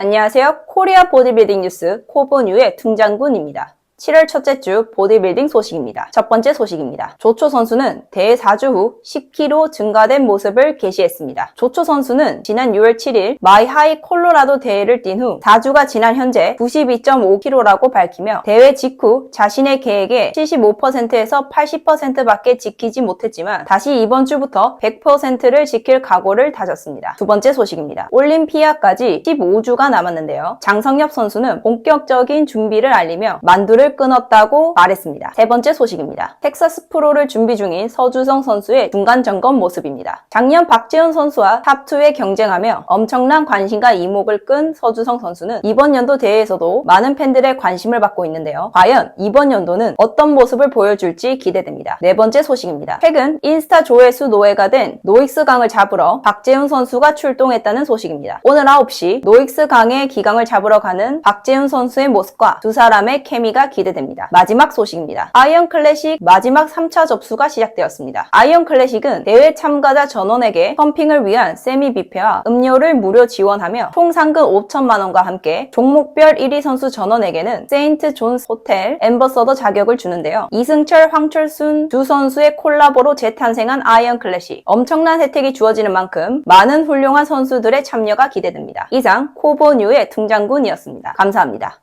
안녕하세요. 코리아 보디빌딩 뉴스 코보뉴의 등장군입니다. 7월 첫째 주 보디빌딩 소식입니다. 첫 번째 소식입니다. 조초 선수는 대회 4주 후 10kg 증가된 모습을 게시했습니다. 조초 선수는 지난 6월 7일 마이하이 콜로라도 대회를 뛴 후 4주가 지난 현재 92.5kg라고 밝히며 대회 직후 자신의 계획의 75%에서 80%밖에 지키지 못했지만 다시 이번 주부터 100%를 지킬 각오를 다졌습니다. 두 번째 소식입니다. 올림피아까지 15주가 남았는데요. 장성엽 선수는 본격적인 준비를 알리며 만두를 끊었다고 말했습니다. 세 번째 소식입니다. 텍사스 프로를 준비 중인 서주성 선수의 중간 점검 모습입니다. 작년 박재훈 선수와 탑2에 경쟁하며 엄청난 관심과 이목을 끈 서주성 선수는 이번 연도 대회에서도 많은 팬들의 관심을 받고 있는데요. 과연 이번 연도는 어떤 모습을 보여줄지 기대됩니다. 네 번째 소식입니다. 최근 인스타 조회수 노예가 된 노익스 강을 잡으러 박재훈 선수가 출동했다는 소식입니다. 오늘 9시 노익스 강의 기강을 잡으러 가는 박재훈 선수의 모습과 두 사람의 케미가 기대됩니다. 마지막 소식입니다. 아이언 클래식 마지막 3차 접수가 시작되었습니다. 아이언 클래식은 대회 참가자 전원에게 펌핑을 위한 세미 뷔페와 음료를 무료 지원하며 총 상금 5천만 원과 함께 종목별 1위 선수 전원에게는 세인트 존스 호텔 엠버서더 자격을 주는데요. 이승철, 황철순 두 선수의 콜라보로 재탄생한 아이언 클래식. 엄청난 혜택이 주어지는 만큼 많은 훌륭한 선수들의 참여가 기대됩니다. 이상 코보뉴의 등장군이었습니다. 감사합니다.